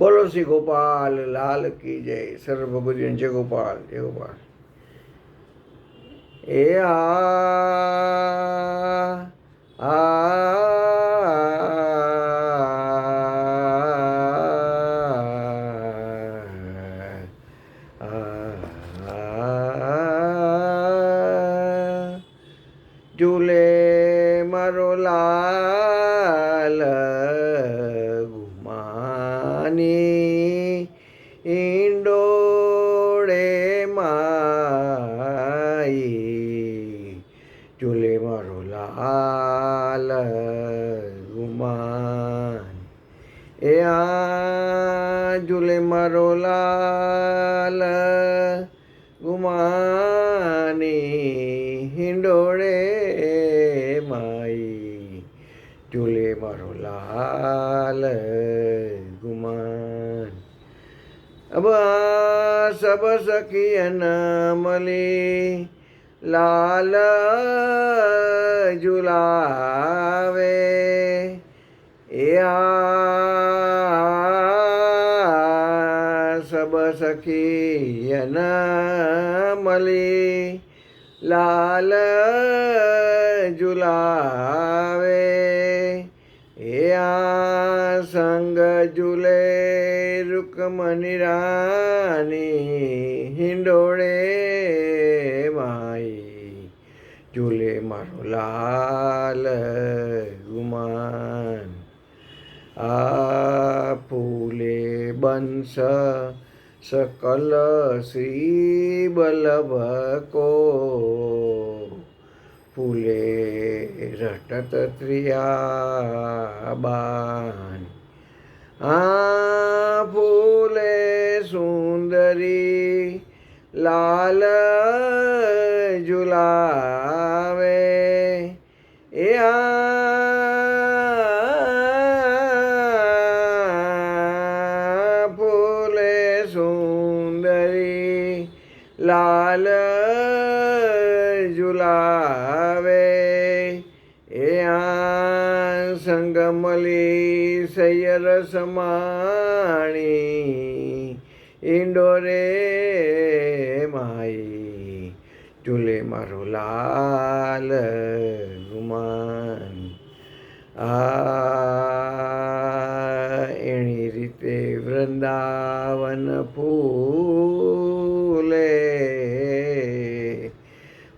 बोलो सी गोपाल लाल की जय सर्व भगवती जय गोपाल जय गोपाल ए आ, आ, झूले ગુમાની ઈંડોળે માઈ. ચૂલે મારો લાલ ગુમાન એ આ ઝૂલે મારો લાલ ગુમાની હિંડોળે માઈ. ચૂલે મારો લાલ ગુમાન અબ સબ સખિયન મળી લાલ જુલાવે એ સબ સખિયન મળી લાલ ઝુલાવે. એ આ સંગ જુલે રૂકમની રાની હિંડોળે માઈ. જુલે મારો લાલ ગુમાન. આ ફૂલે બંશ સકલ શ્રી બલ્લભ કો. ફૂલે રટત ત્રિયાબાન આ ફૂલે સુંદરી લાલ ઝુલાવે લાલ ઝુલાવે એ આ સંગમલી સૈયર સમાણી. ઇન્ડોરે માઈ. ઝૂલે મારો લાલ ગુમાન આ એણી રીતે વૃંદાવન ફૂલે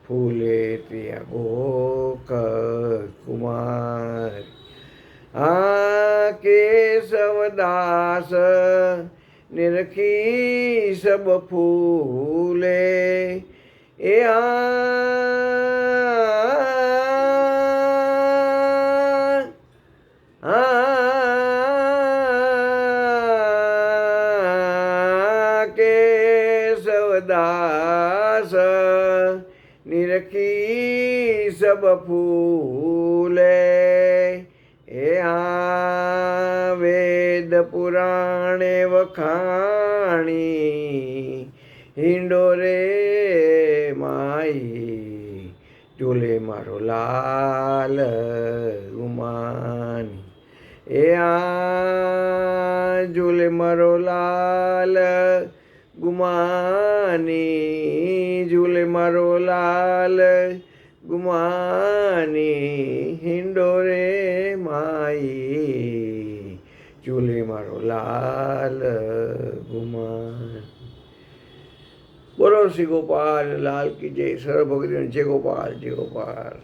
ફૂલે ત્યાં ગોક કુમાર આ કેશવદાસ નિરખી સબ ફૂલે એ આ કેશવદાસ નિરખી સબ ફૂલે એ આ વેદ પુરાણે વખાણી હિંડોરે માઈ ઝૂલે મારો લાલ ગુમાન એ આ ઝૂલે મારો લાલ ગુમાની ઝૂલે મારો લાલ ગુમાની. बोलो श्री गोपाल लाल की जय सर्व भगत जय गोपाल जय गोपाल।